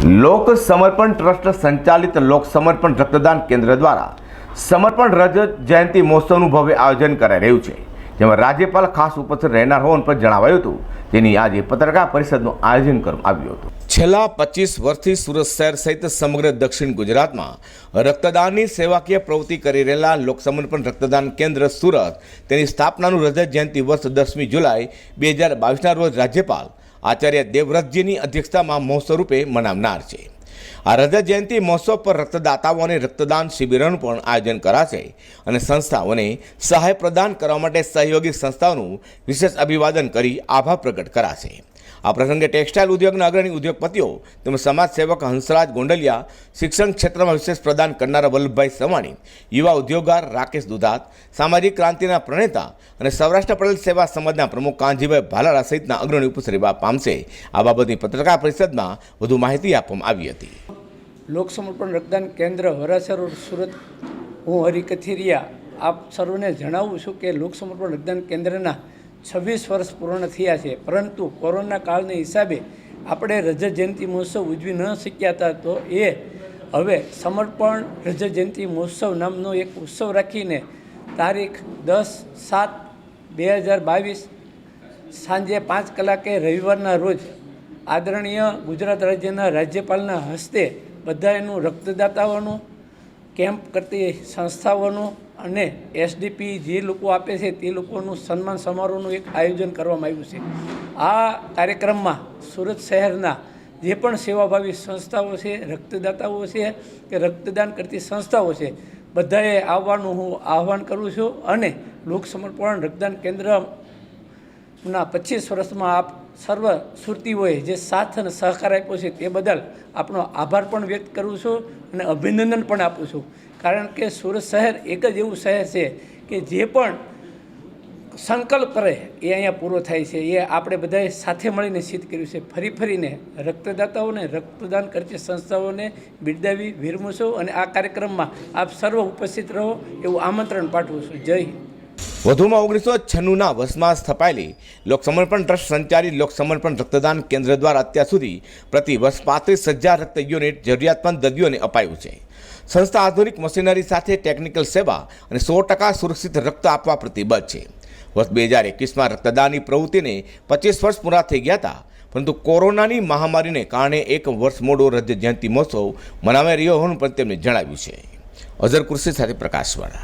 લોક સમર્પણ ટ્રસ્ટ સંચાલિત લોક સમર્પણ રક્તદાન કેન્દ્ર દ્વારા સમર્પણ રજત જયંતિ મહોત્સવનું ભવ્ય આયોજન કરાઈ રહ્યું છે, જેમાં રાજ્યપાલ ખાસ ઉપસ્થિત રહેનાર હોવાનું પણ જણાવાયું હતું. જેની આજે પત્રકાર પરિષદનું આયોજન કરવામાં આવ્યું હતું. છેલ્લા પચીસ વર્ષથી સુરત શહેર સહિત સમગ્ર દક્ષિણ ગુજરાતમાં રક્તદાનની સેવાકીય પ્રવૃત્તિ કરી રહેલા લોકસમર્પણ રક્તદાન કેન્દ્ર સુરત તેની સ્થાપનાનું રજત જયંતિ વર્ષ દસમી જુલાઈ બે હજાર બાવીસના રોજ રાજ્યપાલ આચાર્ય દેવવ્રતજીની અધ્યક્ષતામાં મહોત્સવ સ્વરૂપે મનાવનાર છે. આ રજત જયંતિ મહોત્સવ પર રક્તદાતાઓને રક્તદાન શિબિરનું પણ આયોજન કરાશે અને સંસ્થાઓને સહાય પ્રદાન કરવા માટે સહયોગી સંસ્થાઓનું વિશેષ અભિવાદન કરી આભાર પ્રગટ કરાશે. આ પ્રસંગે ટેક્સટાઇલ ઉદ્યોગના અગ્રણી ઉદ્યોગપતિઓ તેમજ સમાજ સેવક હંસરાજ ગોંડલિયા, શિક્ષણ ક્ષેત્રમાં વિશેષ પ્રદાન કરનારા વલ્લભભાઈ સવાણી, યુવા ઉદ્યોગકાર રાકેશ દુધાત, સામાજિક ક્રાંતિના પ્રણેતા અને સૌરાષ્ટ્ર પટેલ સેવા સમાજના પ્રમુખ કાંજીભાઈ ભાલાળા સહિતના અગ્રણી ઉપસ્થિત પામશે. આ બાબતની પત્રકાર પરિષદમાં વધુ માહિતી આપવામાં આવી હતી. લોકસમર્પણ રક્તદાન કેન્દ્ર વરાછા સુરત. હું હરિ કથિરિયા આપ સર્વને જણાવું છું કે લોકસમર્પણ રક્તદાન કેન્દ્રના છવ્વીસ વર્ષ પૂર્ણ થયા છે. પરંતુ કોરોના કાળને હિસાબે આપણે રજત જયંતિ મહોત્સવ ઉજવી ન શક્યા હતા તો એ હવે સમર્પણ રજત જયંતિ મહોત્સવ નામનો એક ઉત્સવ રાખીને તારીખ દસ સાત બે હજાર બાવીસ સાંજે પાંચ કલાકે રવિવારના રોજ આદરણીય ગુજરાત રાજ્યના રાજ્યપાલના હસ્તે બધા એનું રક્તદાતાઓનું કેમ્પ કરતી સંસ્થાઓનું અને એસડીપી જે લોકો આપે છે તે લોકોનું સન્માન સમારોહનું એક આયોજન કરવામાં આવ્યું છે. આ કાર્યક્રમમાં સુરત શહેરના જે પણ સેવાભાવી સંસ્થાઓ છે, રક્તદાતાઓ છે કે રક્તદાન કરતી સંસ્થાઓ છે, બધાએ આવવાનું હું આહવાન કરું છું અને લોક સમર્પણ રક્તદાન કેન્દ્રના પચીસ વર્ષમાં આપ સર્વ સુરતીઓએ જે સાથ અને સહકાર આપ્યો છે તે બદલ આપણો આભાર પણ વ્યક્ત કરું છું અને અભિનંદન પણ આપું છું. કારણ કે સુરત શહેર એક જ એવું શહેર છે કે જે પણ સંકલ્પ કરે, એ અહીંયા પૂરો થાય છે. એ આપણે બધાએ સાથે મળીને સિદ્ધ કર્યું છે. ફરી ફરીને રક્તદાતાઓને, રક્તદાન કરતી સંસ્થાઓને બિરદાવી વિરમું છું અને આ કાર્યક્રમમાં આપ સર્વ ઉપસ્થિત રહો એવું આમંત્રણ પાઠવું છું. જય વધુમાં ઓગણીસો છન્નુંના વર્ષમાં સ્થપાયેલી લોકસમર્પણ ટ્રસ્ટ સંચાલિત લોકસમર્પણ રક્તદાન કેન્દ્ર દ્વારા અત્યાર સુધી પ્રતિ વર્ષ પાંત્રીસ હજાર રક્ત યુનિટ જરૂરિયાતમંદ દર્દીઓને અપાયું છે. સંસ્થા આધુનિક મશીનરી સાથે ટેકનિકલ સેવા અને સો ટકા સુરક્ષિત રક્ત આપવા પ્રતિબદ્ધ છે. વર્ષ બે હજાર એકવીસમાં રક્તદાનની પ્રવૃત્તિને પચીસ વર્ષ પૂરા થઈ ગયા હતા, પરંતુ કોરોનાની મહામારીને કારણે એક વર્ષ મોડો રજત જયંતિ મહોત્સવ મનાવાઈ રહ્યો હોવાનું પણ તેમણે જણાવ્યું છે. અઝર કુર્સી સાથે પ્રકાશવાળા